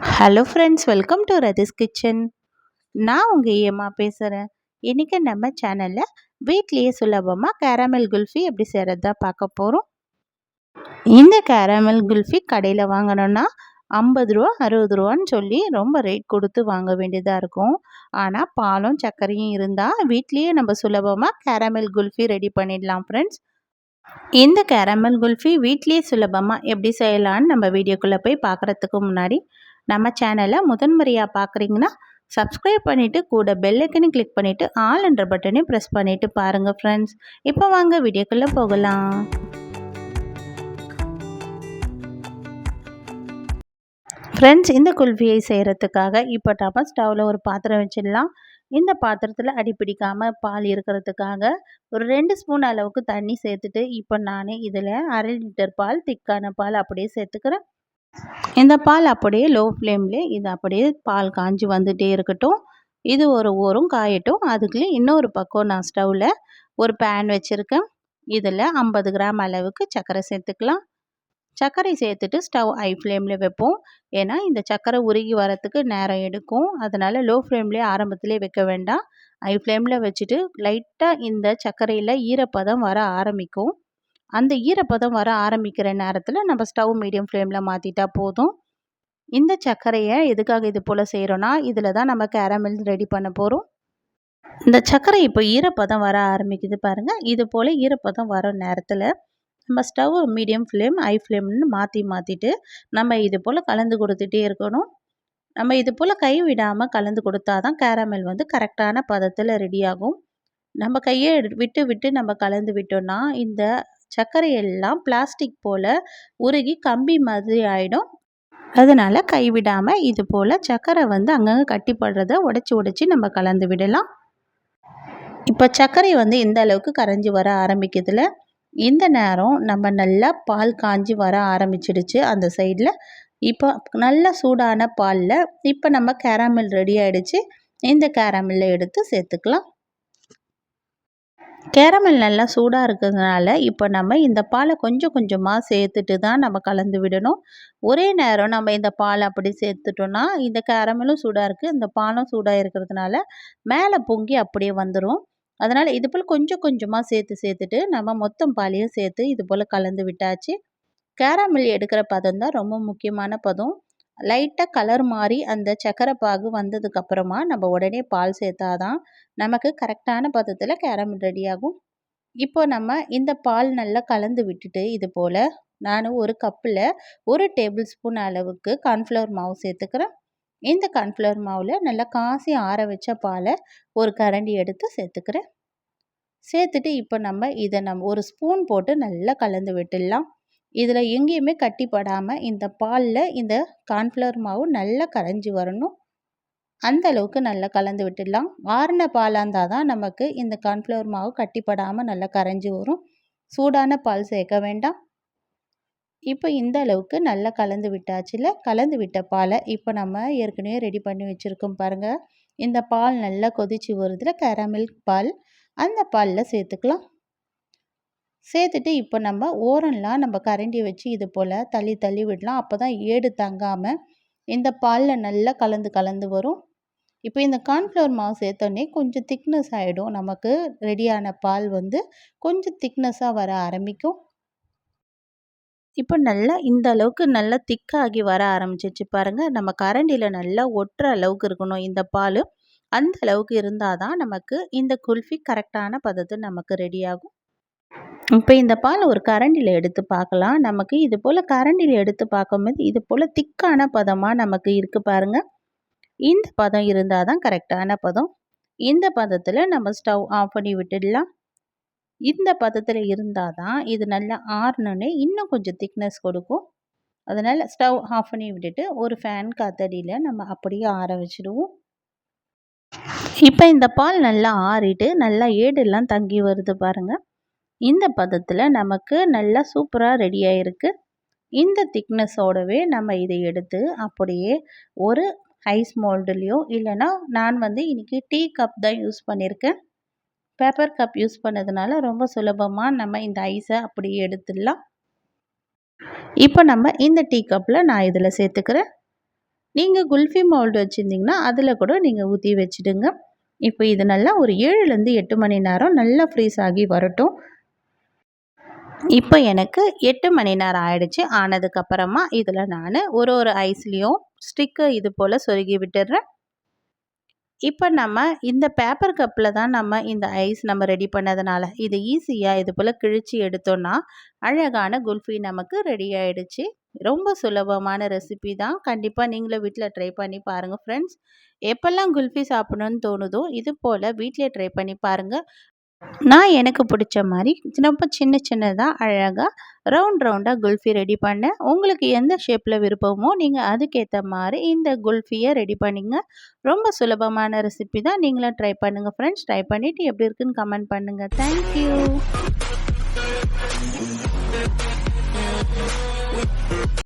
Hello friends welcome to Rathi's kitchen நான் உங்கள் ஏமா பேசுகிறேன் இன்றைக்கி நம்ம சேனலில் வீட்லேயே சுலபமாக கேரமல் குல்ஃபி எப்படி செய்கிறது தான் பார்க்க போகிறோம் இந்த கேரமல் குல்ஃபி கடையில் வாங்கினோன்னா ஐம்பது ரூபா அறுபது ரூபான்னு சொல்லி ரொம்ப ரேட் கொடுத்து வாங்க வேண்டியதாக இருக்கும். ஆனால் பாலும் சர்க்கரையும் இருந்தால் வீட்லேயே நம்ம சுலபமாக கேரமல் குல்ஃபி ரெடி பண்ணிடலாம் ஃப்ரெண்ட்ஸ் இந்த கேரமல் குல்ஃபி வீட்லேயே சுலபமாக எப்படி செய்யலான்னு நம்ம வீடியோக்குள்ளே போய் பார்க்குறதுக்கு முன்னாடி நம்ம சேனலை முதன்முறையாக பார்க்குறீங்கன்னா சப்ஸ்கிரைப் பண்ணிவிட்டு கூட பெல்லைக்கனையும் கிளிக் பண்ணிவிட்டு ஆல் என்ற பட்டனையும் ப்ரெஸ் பண்ணிவிட்டு பாருங்கள் ஃப்ரெண்ட்ஸ் இப்போ வாங்க வீடியோக்குள்ளே போகலாம். ஃப்ரெண்ட்ஸ் இந்த குல்ஃபியை செய்கிறதுக்காக இப்போ நம்ம ஸ்டவ்வில் ஒரு பாத்திரம் வச்சிடலாம். இந்த பாத்திரத்தில் அடிப்பிடிக்காமல் பால் இருக்கிறதுக்காக ஒரு ரெண்டு ஸ்பூன் அளவுக்கு தண்ணி சேர்த்துட்டு இப்போ நான் இதில் அரை லிட்டர் பால் திக்கான பால் அப்படியே சேர்த்துக்கிறேன். இந்த பால் அப்படியே லோ ஃப்ளேம்லேயே இது அப்படியே பால் காஞ்சி வந்துகிட்டே இருக்கட்டும். இது ஒரு ஊரும் காயட்டும். அதுக்குள்ளே இன்னொரு பக்கம் நான் ஸ்டவ்வில் ஒரு பேன் வச்சுருக்கேன். இதில் ஐம்பது கிராம் அளவுக்கு சர்க்கரை சேர்த்துக்கலாம். சர்க்கரை சேர்த்துட்டு ஸ்டவ் ஹை ஃப்ளேமில் வைப்போம். ஏன்னா இந்த சர்க்கரை உருகி வரத்துக்கு நேரம் எடுக்கும். அதனால் லோ ஃப்ளேம்லேயே ஆரம்பத்துலேயே வைக்க வேண்டாம். ஹை ஃப்ளேமில் வச்சுட்டு லைட்டாக இந்த சர்க்கரையில் ஈரப்பதம் வர ஆரம்பிக்கும். அந்த ஈரப்பதம் வர ஆரம்பிக்கிற நேரத்தில் நம்ம ஸ்டவ் மீடியம் ஃப்ளேமில் மாற்றிட்டா போதும். இந்த சர்க்கரையை எதுக்காக இது போல் செய்கிறோன்னா இதில் தான் நம்ம கேரமில் ரெடி பண்ண போகிறோம் இந்த சர்க்கரை இப்போ ஈரப்பதம் வர ஆரம்பிக்குது பாருங்கள் இது போல் ஈரப்பதம் வர நேரத்தில் நம்ம ஸ்டவ் மீடியம் ஃப்ளேம் ஹை ஃப்ளேம்னு மாற்றி மாற்றிட்டு நம்ம இது போல் கலந்து கொடுத்துட்டே இருக்கணும். நம்ம இது போல் கை விடாமல் கலந்து கொடுத்தா தான் கேரமல் வந்து கரெக்டான பதத்தில் ரெடி ஆகும். நம்ம கையை விட்டு விட்டு நம்ம கலந்து விட்டோம்னா இந்த சர்க்கரை எல்லாம் பிளாஸ்டிக் போல் உருகி கம்பி மாதிரி ஆகிடும் அதனால் கைவிடாமல் இது போல் சர்க்கரை வந்து அங்கங்கே கட்டிப்படுறத உடச்சி உடச்சி நம்ம கலந்து விடலாம். இப்போ சர்க்கரை வந்து இந்த அளவுக்கு கரைஞ்சி வர ஆரம்பிக்குதுல? இந்த நேரம் நம்ம நல்லா பால் காஞ்சி வர ஆரம்பிச்சிடுச்சு அந்த சைடில் இப்போ நல்ல சூடான பாலில் இப்போ நம்ம கேராமல் ரெடி ஆகிடுச்சு இந்த கேராமில்ல எடுத்து சேர்த்துக்கலாம். கேரமல் நல்லா சூடாக இருக்கிறதுனால இப்போ நம்ம இந்த பாலை கொஞ்சம் கொஞ்சமாக சேர்த்துட்டு தான் நம்ம கலந்து விடணும். ஒரே நேரம் நம்ம இந்த பால் அப்படி சேர்த்துட்டோன்னா இந்த கேரமலும் சூடாக இருக்குது இந்த பாலும் சூடாக இருக்கிறதுனால மேலே பொங்கி அப்படியே வந்துடும் அதனால் இது போல் கொஞ்சம் கொஞ்சமாக சேர்த்து சேர்த்துட்டு நம்ம மொத்தம் பாலையும் சேர்த்து இது போல் கலந்து விட்டாச்சு. கேரமல் எடுக்கிற பதம் தான் ரொம்ப முக்கியமான பதம். லைட்டாக கலர் மாறி அந்த சக்கரை பாகு வந்ததுக்கப்புறமா நம்ம உடனே பால் சேர்த்தாதான் நமக்கு கரெக்டான பதத்தில் கேரம் ரெடி ஆகும். இப்போ நம்ம இந்த பால் நல்லா கலந்து விட்டுட்டு இது போல் நான் ஒரு கப்பில் ஒரு டேபிள் ஸ்பூன் அளவுக்கு கார்ன்ஃப்ளவர் மாவு சேர்த்துக்கிறேன். இந்த கார்ன்ஃப்ளவர் மாவில் நல்லா காசி ஆற வச்ச பாலை ஒரு கரண்டி எடுத்து சேர்த்துக்கிறேன். சேர்த்துட்டு இப்போ நம்ம இதை நம்ம ஒரு ஸ்பூன் போட்டு நல்லா கலந்து விட்டுடலாம். இதில் எங்கேயுமே கட்டிப்படாமல் இந்த பாலில் இந்த கார்ன்ஃப்ளவர் மாவு நல்லா கரைஞ்சி வரணும். அந்த அளவுக்கு நல்லா கலந்து விட்டுடலாம். ஆறின பாலாக இருந்தால் தான் நமக்கு இந்த கார்ன்ஃப்ளவர் மாவு கட்டிப்படாமல் நல்லா கரைஞ்சி வரும். சூடான பால் சேர்க்க வேண்டாம். இப்போ இந்த அளவுக்கு நல்லா கலந்து விட்டாச்சுல கலந்து விட்ட பாலை இப்போ நம்ம ஏற்கனவே ரெடி பண்ணி வச்சுருக்கோம் பாருங்கள் இந்த பால் நல்லா கொதிச்சு வருதுல கேரமில்க் பால். அந்த பாலில் சேர்த்துக்கலாம். சேர்த்துட்டு இப்போ நம்ம ஓரம்லாம் நம்ம கரண்டி வச்சு இது போல் தள்ளி தள்ளி விடலாம். அப்போ தான் ஏடு தங்காமல் இந்த பாலில் நல்லா கலந்து கலந்து வரும். இப்போ இந்த கார்ன்ஃப்ளவர் மாவு சேர்த்தோடனே கொஞ்சம் திக்னஸ் ஆகிடும் நமக்கு ரெடியான பால் வந்து கொஞ்சம் திக்னஸாக வர ஆரம்பிக்கும். இப்போ நல்லா இந்த அளவுக்கு நல்லா திக்காகி வர ஆரம்பிச்சிச்சு பாருங்கள் நம்ம கரண்டியில் நல்லா ஒட்டுற அளவுக்கு இருக்கணும் இந்த பால். அந்த அளவுக்கு இருந்தால் தான் நமக்கு இந்த குல்ஃபி கரெக்டான பதத்து நமக்கு ரெடியாகும் இப்போ இந்த பால் ஒரு கரண்டியில் எடுத்து பார்க்கலாம் நமக்கு இது போல் கரண்டியில் எடுத்து பார்க்கும்போது இது போல் திக்கான பதமாக நமக்கு இருக்குது பாருங்கள் இந்த பதம் இருந்தால் தான் கரெக்டான பதம். இந்த பதத்தில் நம்ம ஸ்டவ் ஆஃப் பண்ணி விட்டுடலாம். இந்த பதத்தில் இருந்தால் தான் இது நல்லா ஆறணுன்னே இன்னும் கொஞ்சம் திக்னஸ் கொடுக்கும். அதனால் ஸ்டவ் ஆஃப் பண்ணி விட்டுட்டு ஒரு ஃபேன் காத்தடியில் நம்ம அப்படியே ஆற வச்சுடுவோம். இப்போ இந்த பால் நல்லா ஆறிட்டு நல்லா ஏடெல்லாம் தங்கி வருது பாருங்கள் இந்த பதத்தில் நமக்கு நல்லா சூப்பராக ரெடி இருக்குது இந்த திக்னஸோடவே நம்ம இதை எடுத்து அப்படியே ஒரு ஐஸ் மோல்டுலேயோ இல்லைனா நான் வந்து இன்றைக்கி டீ கப் தான் யூஸ் பண்ணியிருக்கேன் பேப்பர் கப் யூஸ் பண்ணதுனால ரொம்ப சுலபமாக நம்ம இந்த ஐஸை அப்படியே எடுத்துடலாம். இப்போ நம்ம இந்த டீ கப்பில் நான் இதில் சேர்த்துக்கிறேன். நீங்கள் குல்ஃபி மோல்டு வச்சுருந்தீங்கன்னா அதில் கூட நீங்கள் ஊற்றி வச்சுடுங்க. இப்போ இது நல்லா ஒரு ஏழுலேருந்து எட்டு மணி நேரம் நல்லா ஃப்ரீஸ் ஆகி வரட்டும். இப்போ எனக்கு எட்டு மணி நேரம் ஆயிடுச்சு. ஆனதுக்கப்புறமா இதில் நான் ஒரு ஒரு ஐஸ்லேயும் ஸ்டிக்கு இது போல் சொருகி விட்டுடுறேன் இப்போ நம்ம இந்த பேப்பர் கப்பில் தான் நம்ம இந்த ஐஸ் நம்ம ரெடி பண்ணதுனால இது ஈஸியாக இது போல் கிழித்து எடுத்தோன்னா அழகான குல்ஃபி நமக்கு ரெடி ஆகிடுச்சு ரொம்ப சுலபமான ரெசிபி தான். கண்டிப்பாக நீங்களும் வீட்டில் ட்ரை பண்ணி பாருங்கள் ஃப்ரெண்ட்ஸ் எப்போல்லாம் குல்ஃபி சாப்பிடணுன்னு தோணுதோ இது போல் வீட்டிலே ட்ரை பண்ணி பாருங்கள் நான் எனக்கு பிடிச்ச மாதிரி ரொம்ப சின்ன சின்னதாக அழகாக ரவுண்ட் ரவுண்டாக குல்ஃபி ரெடி பண்ணேன். உங்களுக்கு எந்த ஷேப்பில் விருப்பமோ நீங்கள் அதுக்கேற்ற மாதிரி இந்த குல்ஃபியை ரெடி பண்ணிங்க. ரொம்ப சுலபமான ரெசிபி தான் நீங்களும் ட்ரை பண்ணுங்கள் ஃப்ரெண்ட்ஸ் ட்ரை பண்ணிவிட்டு எப்படி இருக்குன்னு கமெண்ட் பண்ணுங்கள் தேங்க்யூ